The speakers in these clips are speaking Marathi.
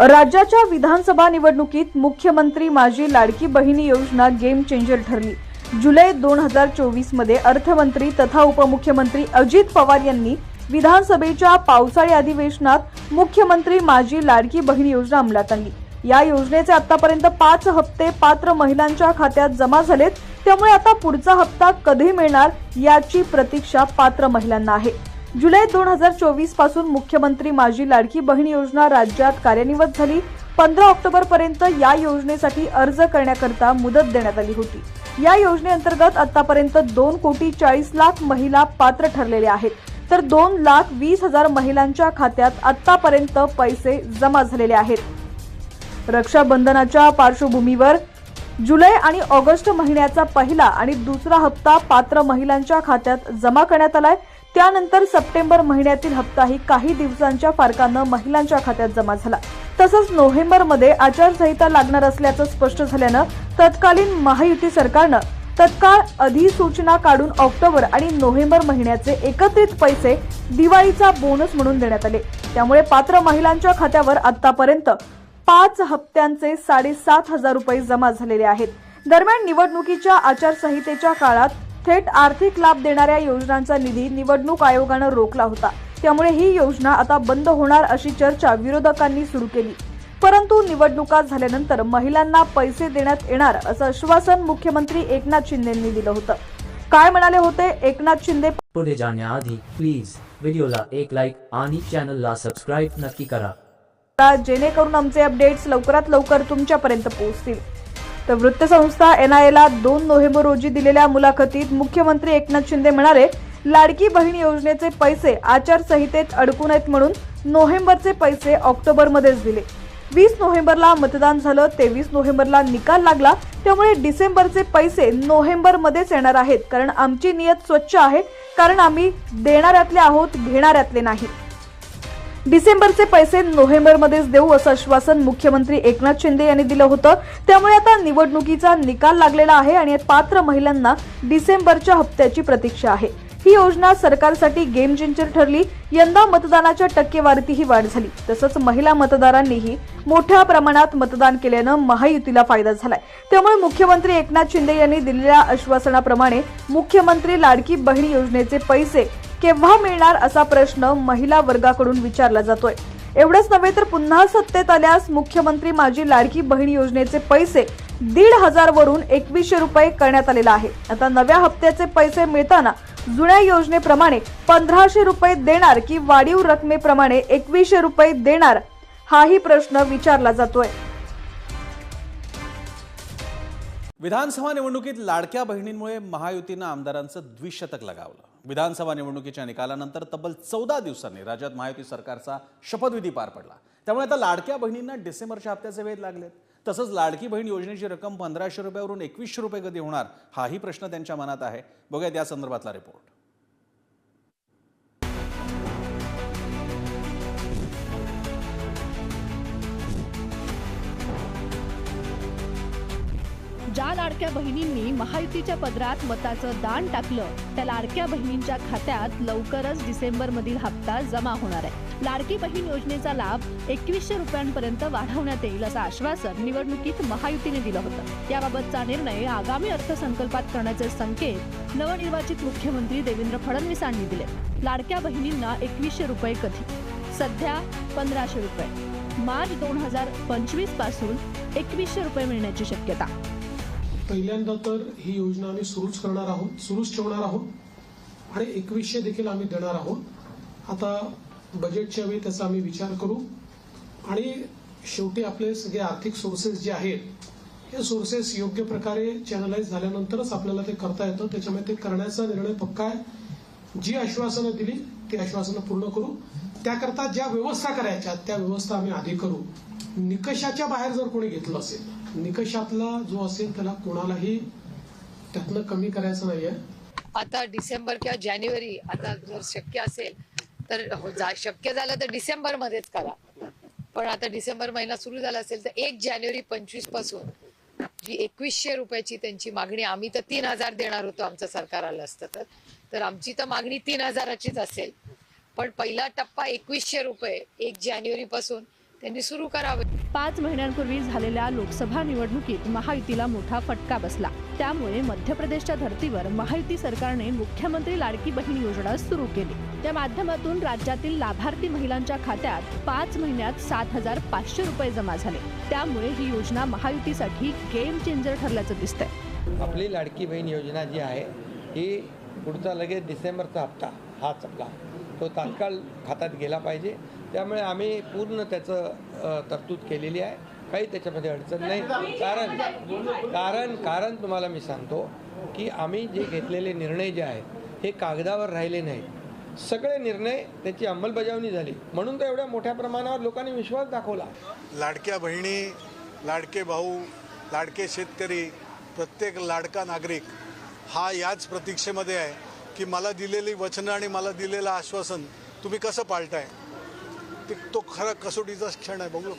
राज्याच्या विधानसभा निवडणुकीत मुख्यमंत्री माझी लाडकी बहिणी योजना गेम चेंजर ठरली. जुलै दोन हजार चोवीसमध्ये अर्थमंत्री तथा उपमुख्यमंत्री अजित पवार यांनी विधानसभेच्या पावसाळी अधिवेशनात मुख्यमंत्री माझी लाडकी बहीण योजना अंमलात आणली. या योजनेचे आतापर्यंत पाच हप्ते पात्र महिलांच्या खात्यात जमा झालेत. त्यामुळे आता पुढचा हप्ता कधी मिळणार याची प्रतीक्षा पात्र महिलांना आहे. जुलै दोन हजार चोवीसपासून मुख्यमंत्री माझी लाडकी बहीण योजना राज्यात कार्यान्वित झाली. पंधरा ऑक्टोबर पर्यंत या योजनेसाठी अर्ज करण्याकरता मुदत देण्यात आली होती. या योजनेअंतर्गत आतापर्यंत दोन कोटी चाळीस लाख महिला पात्र ठरलेल्या आहेत. तर दोन लाख वीस हजार महिलांच्या खात्यात आतापर्यंत पैसे जमा झालेले आहेत. रक्षाबंधनाच्या पार्श्वभूमीवर जुलै आणि ऑगस्ट महिन्याचा पहिला आणि दुसरा हप्ता पात्र महिलांच्या खात्यात जमा करण्यात आलाय. त्यानंतर सप्टेंबर महिन्यातील हप्ताही काही दिवसांच्या फारकानं महिलांच्या खात्यात जमा झाला. तसंच नोव्हेंबरमध्ये आचारसंहिता लागणार असल्याचं स्पष्ट झाल्यानं तत्कालीन महायुती सरकारनं तत्काळ अधिसूचना काढून ऑक्टोबर आणि नोव्हेंबर महिन्याचे एकत्रित पैसे दिवाळीचा बोनस म्हणून देण्यात आले. त्यामुळे पात्र महिलांच्या खात्यावर आतापर्यंत पाच हप्त्यांचे साडेसात हजार रुपये जमा झालेले आहेत. दरम्यान निवडणुकीच्या आचारसंहितेच्या काळात थेट आर्थिक लाभ देणाऱ्या योजनांचा निधी निवडणूक आयोगानं रोखला होता. त्यामुळे ही योजना आता बंद होणार अशी चर्चा विरोधकांनी सुरू केली. परंतु निवडणुका झाल्यानंतर महिलांना पैसे देण्यात येणार असं आश्वासन मुख्यमंत्री एकनाथ शिंदेंनी दिलं होतं. काय म्हणाले होते? एकनाथ शिंदे पुढे जाण्याआधी प्लीज व्हिडिओला एक लाईक आणि चॅनलला सबस्क्राईब नक्की करा. जेणेकरून आमचे अपडेट्स लवकरात लवकर तुमच्यापर्यंत पोहोचतील. तर वृत्तसंस्था एनआयला दोन नोव्हेंबर रोजी दिलेल्या मुलाखतीत मुख्यमंत्री एकनाथ शिंदे म्हणाले लाडकी बहीण योजनेचे पैसे आचारसंहितेत अडकून आहेत म्हणून नोव्हेंबरचे पैसे ऑक्टोबरमध्येच दिले. वीस नोव्हेंबरला मतदान झालं तेवीस नोव्हेंबरला निकाल लागला त्यामुळे डिसेंबरचे पैसे नोव्हेंबरमध्येच येणार आहेत. कारण आमची नियत स्वच्छ आहे कारण आम्ही देणाऱ्यातले आहोत घेणाऱ्यातले नाही. डिसेंबरचे पैसे नोव्हेंबरमध्येच देऊ असं आश्वासन मुख्यमंत्री एकनाथ शिंदे यांनी दिलं होतं. त्यामुळे आता निवडणुकीचा निकाल लागलेला आहे आणि पात्र महिलांना डिसेंबरच्या हप्त्याची प्रतीक्षा आहे. ही योजना सरकारसाठी गेम चेंजर ठरली. यंदा मतदानाच्या टक्केवारीतही वाढ झाली. तसंच महिला मतदारांनीही मोठ्या प्रमाणात मतदान केल्यानं महायुतीला फायदा झालाय. त्यामुळे मुख्यमंत्री एकनाथ शिंदे यांनी दिलेल्या आश्वासनाप्रमाणे मुख्यमंत्री लाडकी बहीण योजनेचे पैसे केव्हा मिळणार असा प्रश्न महिला वर्गाकडून विचारला जातोय. एवढंच नव्हे तर पुन्हा सत्तेत आल्यास मुख्यमंत्री माझी लाडकी बहीण योजनेचे पैसे दीड हजार वरून एकवीसशे रुपये करण्यात आलेला आहे. आता नव्या हप्त्याचे पैसे मिळताना जुन्या योजनेप्रमाणे पंधराशे रुपये देणार की वाढीव रकमेप्रमाणे एकवीसशे रुपये देणार हाही प्रश्न विचारला जातोय. विधानसभा निवडणुकीत लाडक्या बहिणींमुळे महायुतीनं आमदारांचं द्विशतक लगावलं. विधानसभा निवडणुकीच्या निकालानंतर तब्बल चौदा दिवसांनी राज्यात महायुती सरकारचा शपथविधी पार पडला. त्यामुळे आता लाडक्या बहिणींना डिसेंबरच्या हप्त्याचे वेध लागलेत. तसंच लाडकी बहीण योजनेची रक्कम पंधराशे रुपयावरून एकवीसशे रुपये कधी होणार हाही प्रश्न त्यांच्या मनात आहे. बघूयात या संदर्भातला रिपोर्ट ज्या लाडक्या बहिणींनी महायुतीच्या पदरात मताचं दान टाकलं त्या लाडक्या बहिणींच्या खात्यात लवकरच डिसेंबर मधील हप्ता जमा होणार आहे. लाडकी बहीण योजनेचा लाभ एकवीसशे रुपयांपर्यंत वाढवण्यात येईल असं आश्वासन निवडणुकीत महायुतीने दिलं होतं. याबाबतचा निर्णय आगामी अर्थसंकल्पात करण्याचे संकेत नवनिर्वाचित मुख्यमंत्री देवेंद्र फडणवीसांनी दिले. लाडक्या बहिणींना एकवीसशे रुपये कधी? सध्या पंधराशे रुपये. मार्च दोन हजार पंचवीसपासून एकवीसशे रुपये मिळण्याची शक्यता. पहिल्यांदा तर ही योजना आम्ही सुरूच करणार आहोत सुरूच ठेवणार आहोत आणि एकवीसशे देखील आम्ही देणार आहोत. आता बजेटच्या वेळी त्याचा आम्ही विचार करू. आणि शेवटी आपले सगळे आर्थिक सोर्सेस जे आहेत हे सोर्सेस योग्य प्रकारे चॅनलाइज झाल्यानंतरच आपल्याला ते करता येतं. त्याच्यामुळे ते करण्याचा निर्णय पक्का आहे. जी आश्वासनं दिली ती आश्वासनं पूर्ण करू. त्याकरता ज्या व्यवस्था करायच्या त्या व्यवस्था आम्ही आधी करू. निकषाच्या बाहेर जर कोणी घेतलं असेल निकषातला जो असेल त्याला कोणालाही त्यातनं कमी करायचं नाहीये. आता डिसेंबर किंवा जानेवारी आता जर शक्य असेल तर हो, जा- शक्य झालं तर डिसेंबर मध्येच करा. पण आता डिसेंबर महिना सुरू झाला असेल तर एक जानेवारी पंचवीसपासून जी एकवीसशे रुपयाची त्यांची मागणी आम्ही तर तीन हजार देणार होतो आमचं सरकार आलं असतं तर. तर आमची तर मागणी तीन हजाराचीच असेल. पण पहिला टप्पा एकवीसशे रुपये एक जानेवारी पासून त्यांनी सुरू करावं. पाच महिन्यांपूर्वी झालेल्या लोकसभा निवडणुकीत महायुतीला मोठा फटका बसला. त्यामुळे मध्य प्रदेशच्या धर्तीवर महायुती सरकारने मुख्यमंत्री लाडकी बहीण योजना सुरू केली. त्या माध्यमातून राज्यातील लाभार्थी महिलांच्या खात्यात पाच महिन्यात सात हजार पाचशे रुपये जमा झाले. त्यामुळे ही योजना महायुतीसाठी गेम चेंजर ठरल्याचं दिसतंय. आपली लाडकी बहीण योजना जी आहे ही पुढचा लगेच डिसेंबरचा हप्ता हाच आपला. तो तात्काळ खात्यात गेला पाहिजे. त्यामुळे आम्ही पूर्ण त्याचं तरतूद केलेली आहे. काही त्याच्यामध्ये अडचण नाही. कारण कारण कारण तुम्हाला मी सांगतो की आम्ही जे घेतलेले निर्णय जे आहेत हे कागदावर राहिले नाहीत. सगळे निर्णय त्याची अंमलबजावणी झाली. म्हणून तर एवढ्या मोठ्या प्रमाणावर लोकांनी विश्वास दाखवला. लाडक्या बहिणी लाडके भाऊ लाडके शेतकरी प्रत्येक लाडका नागरिक हा याच प्रतीक्षेमध्ये आहे की मला दिलेली वचनं आणि मला दिलेलं आश्वासन तुम्ही कसं पाळताय तो खरा कसोटीचा क्षण आहे बघू.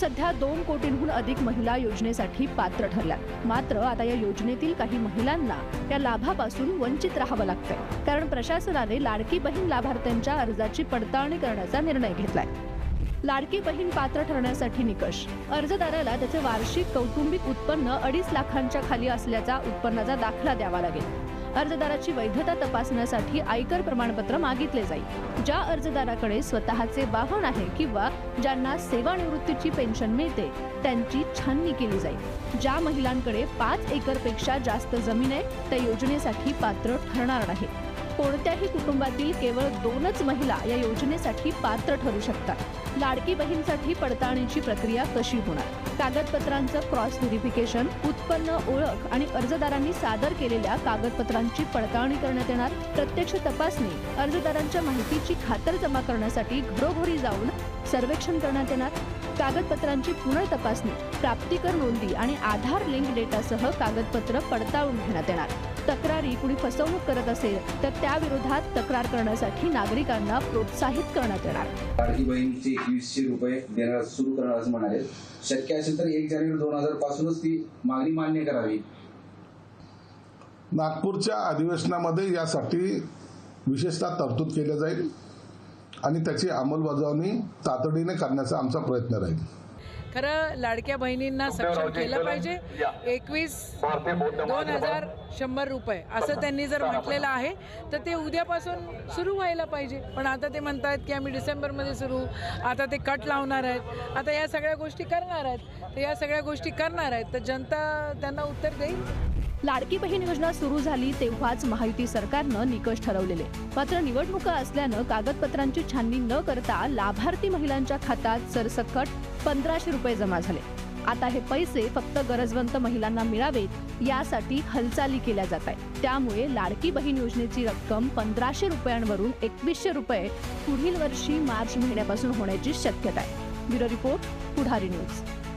सध्या दोन कोटींहून अधिक महिला योजनेसाठी पात्र ठरल्या मात्र आता या योजनेतील काही महिलांना या लाभापासून वंचित राहावं लागतंय. कारण प्रशासनाने लाडकी बहीण लाभार्थ्यांच्या अर्जाची पडताळणी करण्याचा निर्णय घेतलाय. लाडकी बहीण पात्र ठरण्यासाठी निकष. अर्जदाराला त्याचे वार्षिक कौटुंबिक उत्पन्न अडीच लाखांच्या खाली असल्याचा उत्पन्नाचा दाखला द्यावा लागेल. अर्जदाराची वैधता तपासण्यासाठी आयकर प्रमाणपत्र मागितले जाईल. ज्या अर्जदाराकडे स्वतःचे वाहन आहे किंवा ज्यांना सेवानिवृत्तीची पेन्शन मिळते त्यांची छाननी केली जाईल. ज्या महिलांकडे पाच एकरपेक्षा जास्त जमीन आहे त्या योजनेसाठी पात्र ठरणार नाही कोणत्याही कुटुंबातील केवळ दोनच महिला या योजनेसाठी पात्र ठरू शकतात. लाडकी बहीणसाठी पडताळणीची प्रक्रिया कशी होणार? कागदपत्रांचं क्रॉस व्हेरिफिकेशन उत्पन्न ओळख आणि अर्जदारांनी सादर केलेल्या कागदपत्रांची पडताळणी करण्यात येणार. प्रत्यक्ष तपासणी अर्जदारांच्या माहितीची खातर जमा करण्यासाठी घरोघरी जाऊन सर्वेक्षण करण्यात येणार. कागदपत्रांची पुनर्तपासणी प्राप्तिकर नोंदी आणि आधार लिंक डेटासह कागदपत्र पडताळून घेण्यात येणार. तक्रारी कुणी फसवणूक करत असेल तर त्याविरोधात तक्रार करण्यासाठी नागरिकांना प्रोत्साहित करण्यात येणार. बहीणचे एकवीसशे रुपये देणार सुरू करणार असं म्हणाले. शक्य असेल तर एक जानेवारी दोन हजार पासूनच ती मागणी मान्य करावी. नागपूरच्या अधिवेशनामध्ये यासाठी विशेषतः तरतूद केली जाईल आणि त्याची अंमलबजावणी तातडीने करण्याचा आमचा प्रयत्न राहील. खरं लाडक्या बहिणींना सक्षम केलं पाहिजे. एकवीस दोन हजार शंभर रुपये असं त्यांनी जर म्हटलेलं आहे तर ते उद्यापासून सुरू व्हायला पाहिजे. पण आता ते म्हणतायत की आम्ही डिसेंबरमध्ये सुरू आता ते कट लावणार आहेत. आता या सगळ्या गोष्टी करणार आहेत. तर या सगळ्या गोष्टी करणार आहेत. तर जनता त्यांना उत्तर देईल. लाडकी बहीण योजना सुरू झाली तेव्हाच महायुती सरकारनं निकष ठरवलेले. मात्र निवडणुका असल्यानं कागदपत्रांची छाननी न करता लाभार्थी महिलांच्या खात्यात सरसकट पंधराशे रुपये जमा झाले. आता हे पैसे फक्त गरजवंत महिलांना मिळावेत यासाठी हालचाली केल्या जात आहेत. त्यामुळे लाडकी बहीण योजनेची रक्कम पंधराशे रुपयांवरून एकवीसशे रुपये पुढील वर्षी मार्च महिन्यापासून होण्याची शक्यता आहे. Bureau report Pudhari news.